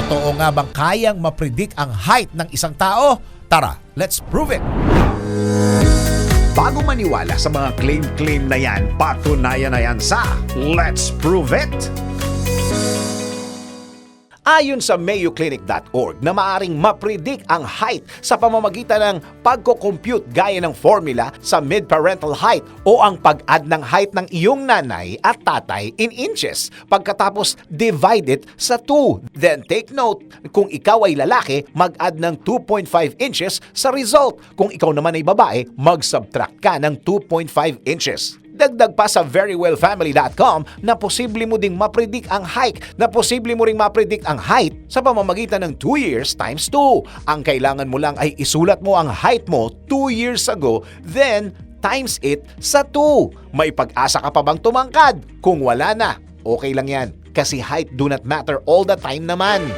Totoo nga bang kayang mapredict ang height ng isang tao? Tara, let's prove it! Bago maniwala sa mga claim-claim na yan, patunayan na yan sa Let's Prove It! Ayon sa mayoclinic.org na maaring mapredict ang height sa pamamagitan ng pagko-compute gaya ng formula sa mid-parental height o ang pag-add ng height ng iyong nanay at tatay in inches pagkatapos divide it sa 2. Then take note, kung ikaw ay lalaki, mag-add ng 2.5 inches sa result. Kung ikaw naman ay babae, mag-subtract ka ng 2.5 inches. Dagdag pa sa verywellfamily.com na posible mo ding mapredict ang height, na posible mo ring mapredict ang height sa pamamagitan ng 2 years times 2. Ang kailangan mo lang ay isulat mo ang height mo 2 years ago, then times it sa 2. May pag-asa ka pa bang tumangkad? Kung wala na, okay lang yan. Kasi height do not matter all the time naman.